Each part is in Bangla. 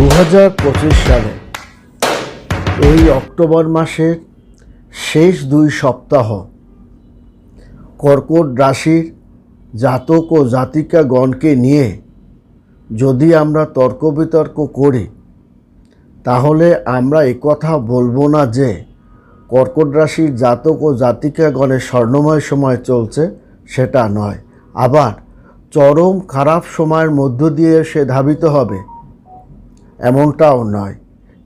দু হাজার পঁচিশ সালে, এই অক্টোবর মাসের শেষ দুই সপ্তাহ, কর্কট রাশির জাতক ও জাতিকাগণকে নিয়ে যদি আমরা তর্ক বিতর্ক করি, তাহলে আমরা একথা বলব না যে কর্কট রাশির জাতক ও জাতিকাগণের স্বর্ণময় সময় চলছে, সেটা নয়। আবার চরম খারাপ সময়ের মধ্য দিয়ে সে ধাবিত হবে। এমনটাও নয়।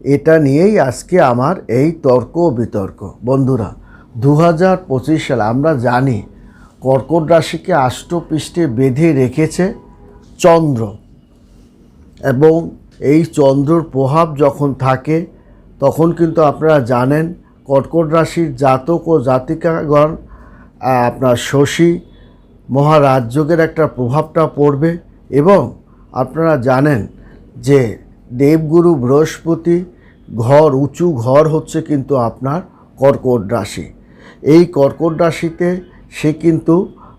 এটা নিয়েই আজকে আমার এই তর্ক বিতর্ক। বন্ধুরা দু হাজার পঁচিশ সালে আমরা জানি কর্কট রাশিকে আষ্টপৃষ্ঠে বেঁধে রেখেছে চন্দ্র। এবং এই চন্দ্রর প্রভাব যখন থাকে, তখন কিন্তু আপনারা জানেন কর্কট রাশির জাতক ও জাতিকাগণ আপনার শশী মহারাজযোগের একটা প্রভাবটা পড়বে। এবং আপনারা জানেন যে দেবগুরু বৃহস্পতি, ঘর, উঁচু ঘর হচ্ছে কিন্তু আপনার কর্কট রাশি। এই কর্কট রাশিতে সে কিন্তু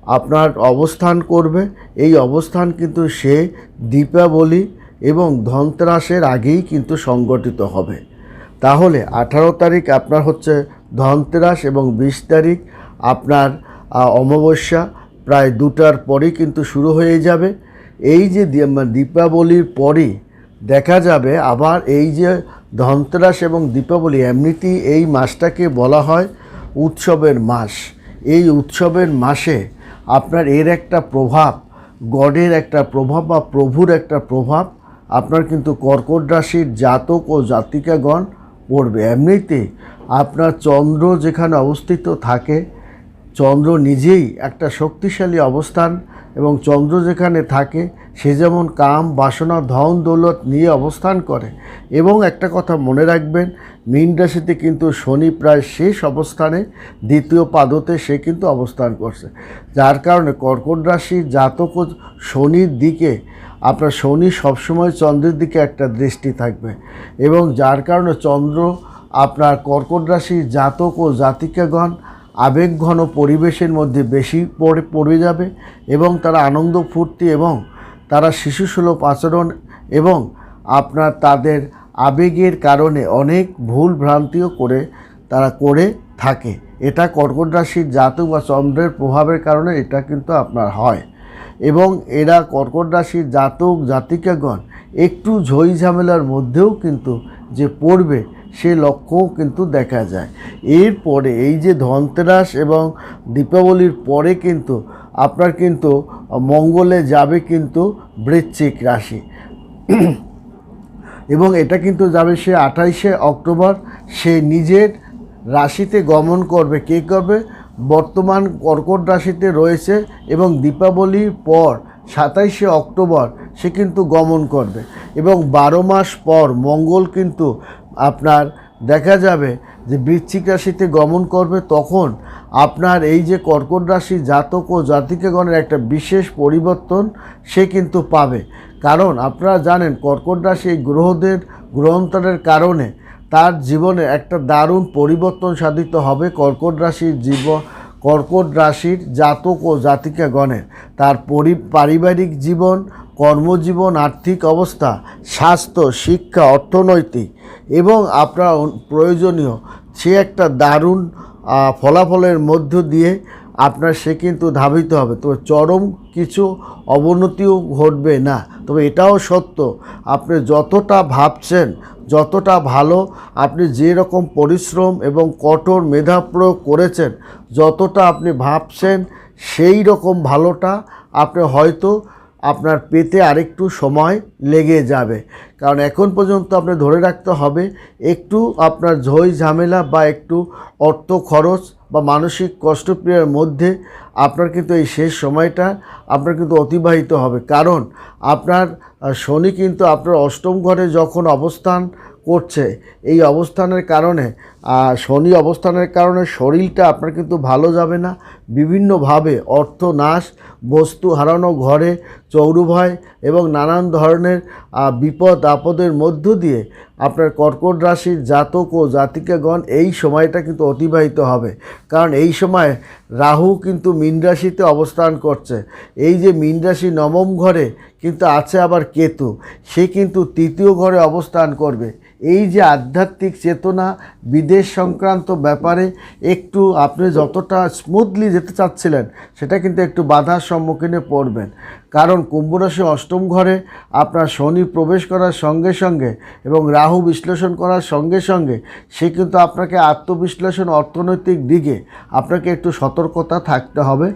আপনার অবস্থান করবে। এই অবস্থান কিন্তু সে দীপাবলি এবং ধনতেরাসের আগেই কিন্তু সংগঠিত হবে। তাহলে আঠারো তারিখ আপনার হচ্ছে ধনতেরাস এবং বিশ তারিখ আপনার অমাবস্যা প্রায় দুটার পরেই কিন্তু শুরু হয়ে যাবে। এই যে মানে দীপাবলির পরই দেখা যাবে আবার এই যে ধনতেরাস এবং দীপাবলি, এমনিতেই এই মাসটাকে বলা হয় উৎসবের মাস। এই উৎসবের মাসে আপনার এর একটা প্রভাব, গডের একটা প্রভাব বা প্রভুর একটা প্রভাব আপনার কিন্তু কর্কট রাশির জাতক ও জাতিকাগণ পড়বে। এমনিতে আপনার চন্দ্র যেখানে অবস্থিত থাকে, চন্দ্র নিজেই একটা শক্তিশালী অবস্থান এবং চন্দ্র যেখানে থাকে, সে যেমন কাম, বাসনা, ধন, দৌলত নিয়ে অবস্থান করে। এবং একটা কথা মনে রাখবেন, মীন রাশিতে কিন্তু শনি প্রায় শেষ অবস্থানে, দ্বিতীয় পাদতে সে কিন্তু অবস্থান করছে। যার কারণে কর্কট রাশি জাতক শনির দিকে, আপনার শনি সবসময় চন্দ্রের দিকে একটা দৃষ্টি থাকবে। এবং যার কারণে চন্দ্র আপনার কর্কট রাশির জাতক ও জাতিকাগণ আবেগঘন পরিবেশের মধ্যে বেশি পড়ে পড়ে যাবে এবং তারা আনন্দ, ফুর্তি এবং তারা শিশুসুলভ আচরণ এবং আপনার তাদের আবেগের কারণে অনেক ভুল ভ্রান্তিও করে তারা করে থাকে। এটা কর্কট রাশির জাতক বা চন্দ্রের প্রভাবের কারণে এটা কিন্তু আপনার হয়। এবং এরা কর্কট রাশির জাতক, জাতিকাগণ একটু ঝই ঝামেলার মধ্যেও কিন্তু যে পড়বে সে লক্ষ্যও কিন্তু দেখা যায়। এরপরে এই যে ধনতেরাস এবং দীপাবলির পরে কিন্তু আপনার কিন্তু মঙ্গলে যাবে কিন্তু বৃশ্চিক রাশি। এবং এটা কিন্তু যাবে সে আঠাইশে অক্টোবর। সে নিজের রাশিতে গমন করবে, কে করবে? বর্তমান কর্কট রাশিতে রয়েছে এবং দীপাবলির পর সাতাইশে অক্টোবর সে কিন্তু গমন করবে। এবং বারো মাস পর মঙ্গল কিন্তু আপনার দেখা যাবে যে বৃশ্চিক রাশিতে গমন করবে তখন আপনার এই যে কর্কট রাশি জাতক ও জাতিকাগণের একটা বিশেষ পরিবর্তন সে কিন্তু পাবে। কারণ আপনারা জানেন কর্কট রাশি এই গ্রহদের গ্রহান্তরের কারণে তার জীবনে একটা দারুণ পরিবর্তন সাধিত হবে কর্কট রাশির জীব, কর্কট রাশির জাতক ও জাতিকাগণের। তার পরি, পারিবারিক জীবন, কর্মজীবন, আর্থিক অবস্থা, স্বাস্থ্য, শিক্ষা, অর্থনৈতিক এবং আপনার প্রয়োজনীয় সে একটা দারুণ ফলাফলের মধ্য দিয়ে আপনার সে কিন্তু ধাবিত হবে। তবে চরম কিছু অবনতিও ঘটবে না। তবে এটাও সত্য, আপনি যতটা ভাবছেন, যতটা ভালো, আপনি যে রকম পরিশ্রম এবং কঠোর মেধা প্রয়োগ করেছেন, যতটা আপনি ভাবছেন, সেই রকম ভালোটা আপনি হয়তো আপনার পেতে আরেকটু সময় লেগে যাবে। কারণ এখন পর্যন্ত আপনি ধরে রাখতে হবে, একটু আপনার ঝই ঝামেলা বা একটু অর্থ খরচ বা মানসিক কষ্টপ্রিয়ার মধ্যে আপনার কিন্তু এই শেষ সময়টা আপনার কিন্তু অতিবাহিত হবে। কারণ আপনার শনি কিন্তু আপনার অষ্টম ঘরে যখন অবস্থান করছে এই অবস্থানের কারণে শনি অবস্থানের কারণে শরীরটা আপনার কিন্তু ভালো যাবে না। বিভিন্নভাবে অর্থ নাশ বস্তু হারানো ঘরে চৌরুভয় এবং নানান ধরনের বিপদ আপদের মধ্য দিয়ে আপনার কর্কট রাশির জাতক ও জাতিকাগণ এই সময়টা কিন্তু অতিবাহিত হবে। কারণ এই সময় রাহু কিন্তু মীন রাশিতে অবস্থান করছে। এই যে মীন রাশি নবম ঘরে কিন্তু আছে আবার কেতু। সে কিন্তু তৃতীয় ঘরে অবস্থান করবে। এই যে আধ্যাত্মিক চেতনা বিদেশ সংক্রান্ত ব্যাপারে একটু আপনি যতটা স্মুথলি যেতে চাচ্ছিলেন, সেটা কিন্তু একটু বাধার সম্মুখীনে পড়বেন। কারণ কুম্ভ রাশি অষ্টম ঘরে আপনার শনি প্রবেশ করার সঙ্গে সঙ্গে এবং রাহু বিশ্লেষণ করার সঙ্গে সঙ্গে সে কিন্তু আপনাকে আত্মবিশ্লেষণ অর্থনৈতিক দিকে আপনাকে একটু সতর্কতা থাকতে হবে।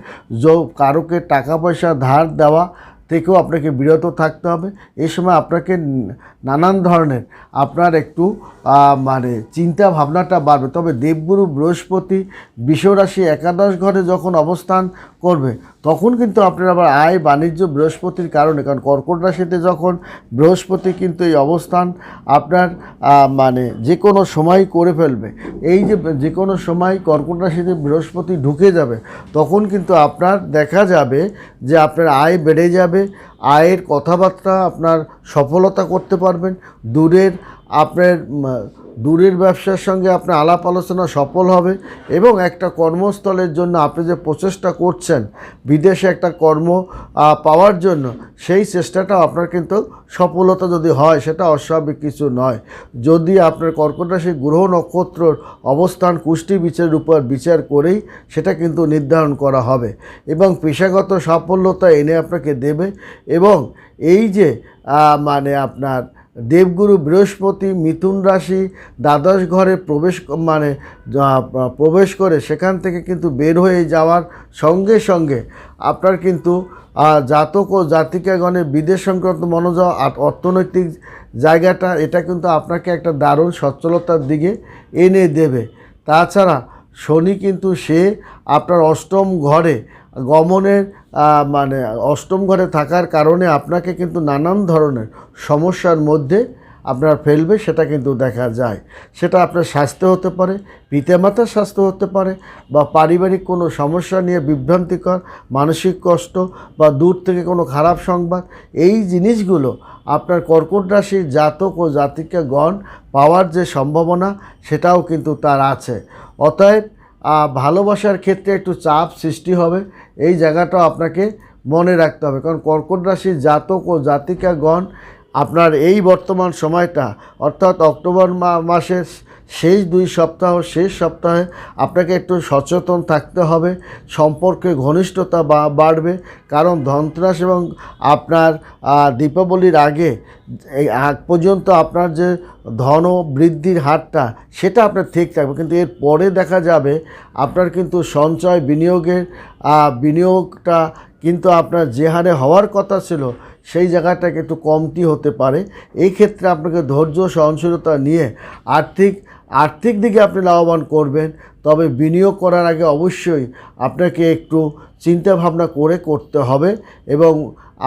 যে কারোকে টাকা পয়সা ধার দেওয়া থেকেও আপনাকে বিরত থাকতে হবে। এ সময় আপনাকে নানান ধরনের আপনার একটু মানে চিন্তা ভাবনাটা বাড়বে। তবে দেবগুরু বৃহস্পতি, বিশ্বরাশি একাদশ ঘরে যখন অবস্থান করবে তখন কিন্তু আপনার আবার আয় বাণিজ্য বৃহস্পতির কারণে, কারণ কর্কট রাশিতে যখন বৃহস্পতি কিন্তু এই অবস্থান আপনার মানে যে কোনো সময় করে ফেলবে। এই যে যে কোনো সময় কর্কট রাশিতে বৃহস্পতি ঢুকে যাবে, তখন কিন্তু আপনার দেখা যাবে যে আপনার আয় বেড়ে যাবে, আয়ের কথাবার্তা আপনার সফলতা করতে পারবেন, দূরের আপনার দূরের ব্যবসার সঙ্গে আপনার আলাপ আলোচনা সফল হবে এবং একটা কর্মস্থলের জন্য আপনি যে প্রচেষ্টা করছেন, বিদেশে একটা কর্ম পাওয়ার জন্য, সেই চেষ্টাটাও আপনার কিন্তু সফলতা যদি হয়, সেটা অস্বাভাবিক কিছু নয়। যদি আপনার কর্কট রাশির গ্রহ নক্ষত্রর অবস্থান কুষ্টি বিচারের উপর বিচার করেই, সেটা কিন্তু নির্ধারণ করা হবে এবং পেশাগত সাফল্যতা এনে আপনাকে দেবে এবং এই যে মানে আপনার দেবগুরু বৃহস্পতি মিথুন রাশি দ্বাদশ ঘরে প্রবেশ মানে প্রবেশ করে সেখান থেকে কিন্তু বের হয়ে যাওয়ার সঙ্গে সঙ্গে আপনার কিন্তু জাতক ও জাতিকাগণের বিদেশ সংক্রান্ত মনোযোগ অর্থনৈতিক জায়গাটা, এটা কিন্তু আপনাকে একটা দারুণ সচ্ছলতার দিকে এনে দেবে। তাছাড়া শনি কিন্তু সে আপনার অষ্টম ঘরে গমনের মানে অষ্টম ঘরে থাকার কারণে আপনাকে কিন্তু নানান ধরনের সমস্যার মধ্যে আপনার ফেলবে, সেটা কিন্তু দেখা যায়। সেটা আপনার স্বাস্থ্য হতে পারে, পিতামাতার স্বাস্থ্য হতে পারে, বা পারিবারিক কোনো সমস্যা নিয়ে বিভ্রান্তিকর, মানসিক কষ্ট, বা দূর থেকে কোনো খারাপ সংবাদ, এই জিনিসগুলো আপনার কর্কট রাশির জাতক ও জাতিকাগণ পাওয়ার যে সম্ভাবনা, সেটাও কিন্তু তার আছে। অতএব ভালোবাসার ক্ষেত্রে একটু চাপ সৃষ্টি হবে এই জায়গাটাও আপনাকে মনে রাখতে হবে। কারণ কর্কট রাশির জাতক ও জাতিকাগণ আপনার এই বর্তমান সময়টা, অর্থাৎ অক্টোবর মাসের শেষ দুই সপ্তাহ, শেষ সপ্তাহে আপনাকে একটু সচেতন থাকতে হবে। সম্পর্কে ঘনিষ্ঠতা বা বাড়বে। কারণ ধনতেরাস এবং আপনার দীপাবলির আগে আগ পর্যন্ত আপনার যে ধন বৃদ্ধির হারটা, সেটা আপনার ঠিক থাকবে। কিন্তু এর পরে দেখা যাবে, আপনার কিন্তু সঞ্চয় বিনিয়োগের বিনিয়োগটা কিন্তু আপনার যে হারে হওয়ার কথা ছিল সেই জায়গাটাকে একটু কমটি হতে পারে। এই ক্ষেত্রে আপনাকে ধৈর্য, সহনশীলতা নিয়ে আর্থিক আর্থিক দিকে আপনি লাভবান করবেন। তবে বিনিয়োগ করার আগে অবশ্যই আপনাকে একটু চিন্তা ভাবনা করে করতে হবে এবং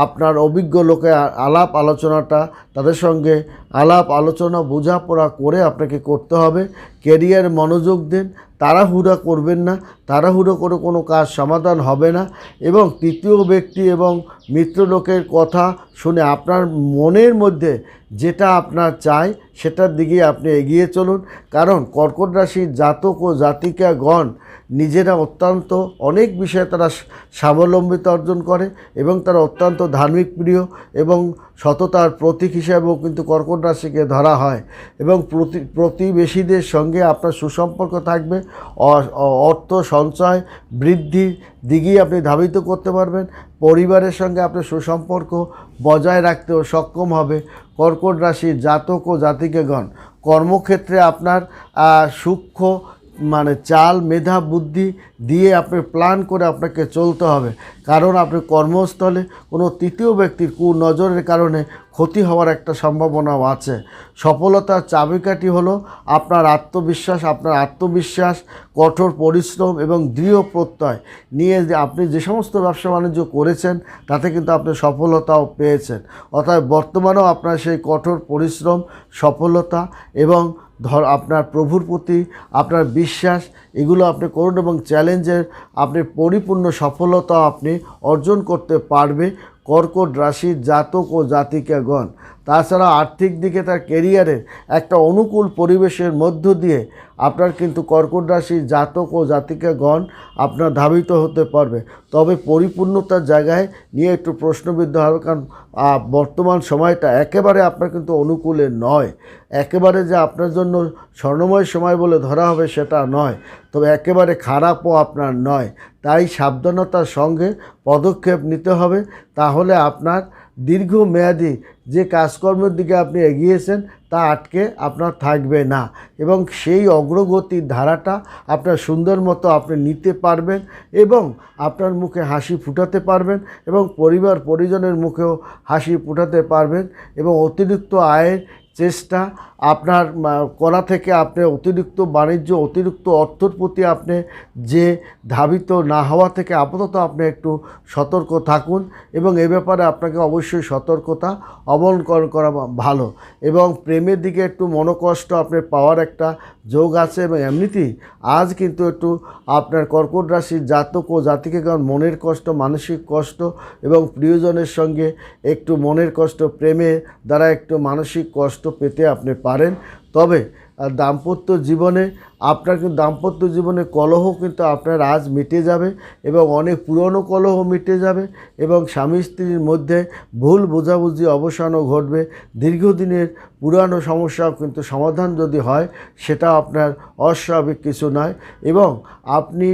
আপনার অভিজ্ঞ লোকে আলাপ আলোচনাটা তাদের সঙ্গে আলাপ, আলোচনা, বোঝাপড়া করে আপনাকে করতে হবে। কেরিয়ার মনোযোগ দিন। তাড়াহুড়া করবেন না। তাড়াহুড়ো করে কোনো কাজ সমাধান হবে না। এবং তৃতীয় ব্যক্তি এবং মিত্র লোকের কথা শুনে আপনার মনের মধ্যে যেটা আপনার চাই, সেটার দিকে আপনি এগিয়ে চলুন। কারণ কর্কট রাশির জাতক ও জাতিকাগণ নিজেরা অত্যন্ত, অনেক বিষয়ে তারা স্বাবলম্বিতা অর্জন করে এবং তারা অত্যন্ত ধার্মিক প্রিয় এবং সততার প্রতীক হিসাবেও কিন্তু কর্কট রাশিকে ধরা হয় এবং প্রতি প্রতিবেশীদের সঙ্গে আপনার সুসম্পর্ক থাকবে অর্থ সঞ্চয় বৃদ্ধির দিকেই আপনি ধাবিত করতে পারবেন, পরিবারের সঙ্গে আপনার সুসম্পর্ক বজায় রাখতেও সক্ষম হবে, কর্কট রাশির জাতক ও জাতিকেগণ। কর্মক্ষেত্রে আপনার সূক্ষ্ম মানে চাল, মেধা, বুদ্ধি দিয়ে আপনি প্ল্যান করে আপনাকে চলতে হবে। কারণ আপনি কর্মস্থলে কোনো তৃতীয় ব্যক্তির কুনজরের কারণে ক্ষতি হওয়ার একটা সম্ভাবনাও আছে। সফলতার চাবিকাঠি হলো আপনার আত্মবিশ্বাস আপনার আত্মবিশ্বাস, কঠোর পরিশ্রম এবং দৃঢ় প্রত্যয় নিয়ে আপনি যে সমস্ত ব্যবসা বাণিজ্য করেছেন, তাতে কিন্তু আপনি সফলতাও পেয়েছেন। অর্থাৎ বর্তমানেও আপনার সেই কঠোর পরিশ্রম, সফলতা এবং ধর, আপনার প্রভুর প্রতি আপনার বিশ্বাস এগুলো আপনি করুন এবং চ্যালেঞ্জের আপনি পরিপূর্ণ সফলতা আপনি অর্জন করতে পারবে কর্কট রাশির জাতক ও জাতিকাগণ। তাছাড়া আর্থিক দিকে তার কেরিয়ারের একটা অনুকূল পরিবেশের মধ্য দিয়ে আপনার কিন্তু কর্কট রাশি জাতক ও জাতিকাগণ আপনার ধাবিত হতে পারবে। তবে পরিপূর্ণতার জায়গায় নিয়ে একটু প্রশ্নবিদ্ধ হবে কারণ বর্তমান সময়টা একেবারে আপনার কিন্তু অনুকূলে নয়। একেবারে যে আপনার জন্য স্বর্ণময় সময় বলে ধরা হবে সেটা নয়। তবে একেবারে খারাপও আপনার নয়। তাই সাবধানতার সঙ্গে পদক্ষেপ নিতে হবে। তাহলে আপনার দীর্ঘমেয়াদী যে কাজকর্মের দিকে আপনি এগিয়েছেন, তা আটকে আপনার থাকবে না। এবং সেই অগ্রগতির ধারাটা আপনার সুন্দর মতো আপনি নিতে পারবেন এবং আপনার মুখে হাসি ফুটাতে পারবেন এবং পরিবার পরিজনের মুখেও হাসি ফুটাতে পারবেন এবং অতিরিক্ত আয়ের চেষ্টা, আপনার করা থেকে আপনি অতিরিক্ত বাণিজ্য, অতিরিক্ত অর্থর প্রতি আপনি যে ধাবিত না হওয়া থেকে আপাতত আপনি একটু সতর্ক থাকুন এবং এ ব্যাপারে আপনাকে অবশ্যই সতর্কতা অবলম্বন করা ভালো এবং প্রেমের দিকে একটু মনোকষ্ট আপনি পাওয়ার একটা যোগ আছে এবং এমনিতেই আজ কিন্তু একটু আপনার কর্কট রাশির জাতক ও জাতিকে কারণ মনের কষ্ট, মানসিক কষ্ট এবং প্রিয়জনের সঙ্গে একটু মনের কষ্ট, প্রেমের দ্বারা একটু মানসিক কষ্ট পেতে আপনি পারেন। তবে দাম্পত্য জীবনে আপনার কিন্তু, দাম্পত্য জীবনে কলহ কিন্তু আপনার আজ মিটে যাবে এবং অনেক পুরনো কলহ মিটে যাবে এবং স্বামী স্ত্রীর মধ্যে ভুল বোঝাবুঝি, অবসানও ঘটবে। দীর্ঘদিনের পুরানো সমস্যাও কিন্তু সমাধান যদি হয়, সেটা আপনার অস্বাভাবিক কিছু নয় এবং আপনি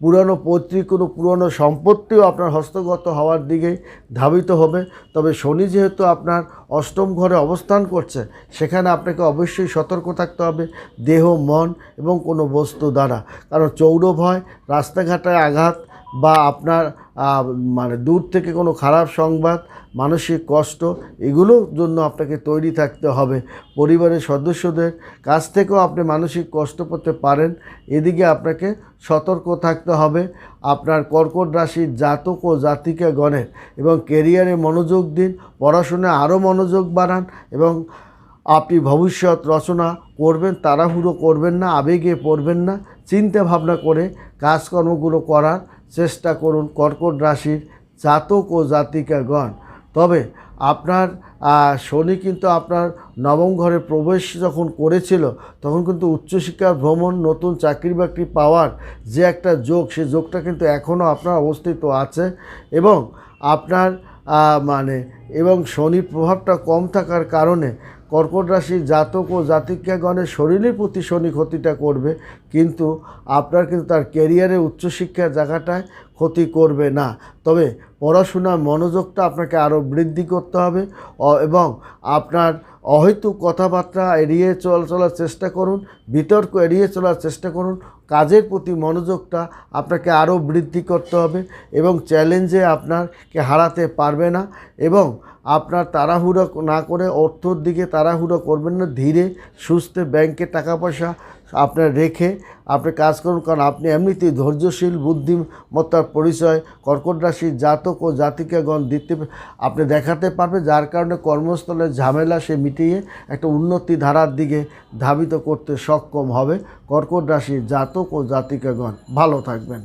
পুরানো পৈতৃক, কোনো পুরনো সম্পত্তিও আপনার হস্তগত হওয়ার দিকে ধাবিত হবে। তবে শনি যেহেতু আপনার অষ্টম ঘরে অবস্থান করছে, সেখানে আপনাকে অবশ্যই সতর্ক থাকতে হবে দেহ, মন এবং কোনো বস্তু দ্বারা। কারণ চৌরভ ভয় রাস্তাঘাটে আঘাত বা আপনার মানে দূর থেকে কোনো খারাপ সংবাদ, মানসিক কষ্ট, এগুলোর জন্য আপনাকে তৈরি থাকতে হবে। পরিবারের সদস্যদের কাছ থেকেও আপনি মানসিক কষ্ট পেতে পারেন। এদিকে আপনাকে সতর্ক থাকতে হবে। আপনার কর্কট রাশির জাতক ও জাতিকা গণের এবং কেরিয়ারে মনোযোগ দিন, পড়াশোনায় আরও মনোযোগ বাড়ান এবং আপনি ভবিষ্যৎ রচনা করবেন, তাড়াহুড়ো করবেন না, আবেগে পড়বেন না চিন্তা ভাবনা করে কাজকর্মগুলো করার চেষ্টা করুন কর্কট রাশির জাতক ও জাতিকাগণ তবে আপনার শনি কিন্তু আপনার নবম ঘরে প্রবেশ যখন করেছিল, তখন কিন্তু উচ্চশিক্ষা ভ্রমণ, নতুন চাকরি বাকরি পাওয়ার যে একটা যোগ, সে যোগটা কিন্তু এখনও আপনার অবস্থিত আছে এবং আপনার মানে এবং শনির প্রভাবটা কম থাকার কারণে কর্কট রাশির জাতক ও জাতিকাগণের শরীরের প্রতি শনি ক্ষতিটা করবে, কিন্তু আপনার কিন্তু তার ক্যারিয়ারে উচ্চশিক্ষার জায়গাটায় ক্ষতি করবে না। তবে পড়াশোনার মনোযোগটা আপনাকে আরও বৃদ্ধি করতে হবে এবং আপনার অহেতুক কথাবার্তা এড়িয়ে চল, চলার চেষ্টা করুন, বিতর্ক এড়িয়ে চলার চেষ্টা করুন, কাজের প্রতি মনোযোগটা আপনাকে আরও বৃদ্ধি করতে হবে, এবং চ্যালেঞ্জে আপনারকে হারাতে পারবে না, এবং আপনার তাড়াহুড়ো না করে অর্থর দিকে তাড়াহুড়ো করবেন না, ধীরে সুস্থে ব্যাংকে টাকা পয়সা আপনার রেখে আপনি কাজ করুন, কারণ আপনি এমনিতেই ধৈর্যশীল, বুদ্ধিমত্তার পরিচয়, কর্কট রাশির জাতক ও জাতিকাগণ দিতে আপনি দেখাতে পারবে, যার কারণে কর্মস্থলের ঝামেলা সে মিটিয়ে একটা উন্নতি ধারার দিকে ধাবিত করতে সক্ষম হবে কর্কট রাশির জাতক ও জাতিকাগণ। ভালো থাকবেন।